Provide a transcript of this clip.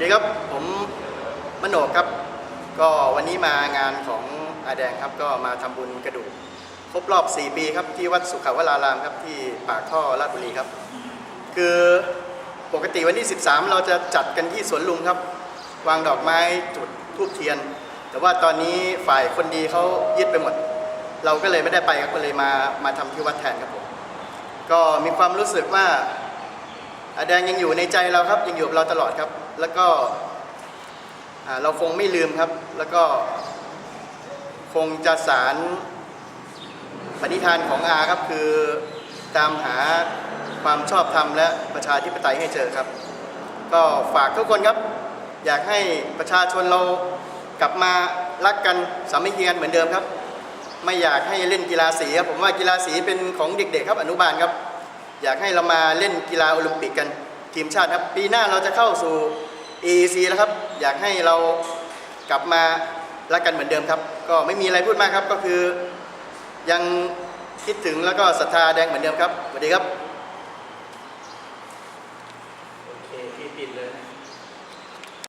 ดีครับผมมโนครับ ก็วันนี้มางานของอาแดงครับก็มาทำบุญกระดูกครบรอบ 4 ปีครับที่วัดสุขาวรารามครับที่ปากท่อราชบุรีครับ คือปกติวันที่ 13 เราจะจัดกันที่สวนลุมครับ วางดอกไม้จุดทูบเทียน แต่ว่าตอนนี้ฝ่ายคนดีเขายึดไปหมด เราก็เลยไม่ได้ไปครับก็เลยมามาทำที่วัดแทนครับผมก็มีความรู้สึกว่า แดงยังอยู่ในใจเราครับยังอยู่กับเราตลอดครับ แล้วก็เราคงไม่ลืมครับ แล้วก็คงจะสารปณิธานของอาครับคือตามหาความชอบธรรมและประชาธิปไตยให้เจอครับ ก็ฝากทุกคนครับ อยากให้ประชาชนเรากลับมารักกันสามัคคีกันเหมือนเดิมครับ ไม่อยากให้เล่นกีฬาสีครับผมว่ากีฬาสีเป็นของเด็กๆครับอนุบาลครับ อยากให้เรามาเล่นกีฬาโอลิมปิกกันทีมชาติครับปีหน้าเราจะเข้าสู่ AEC แล้วครับ อยากให้เรากลับมารักกันเหมือนเดิมครับ ก็ไม่มีอะไรพูดมากครับก็คือ ยังคิดถึงแล้วก็ศรัทธาแดงเหมือนเดิมครับสวัสดีครับ โอเคพี่ปิดเลย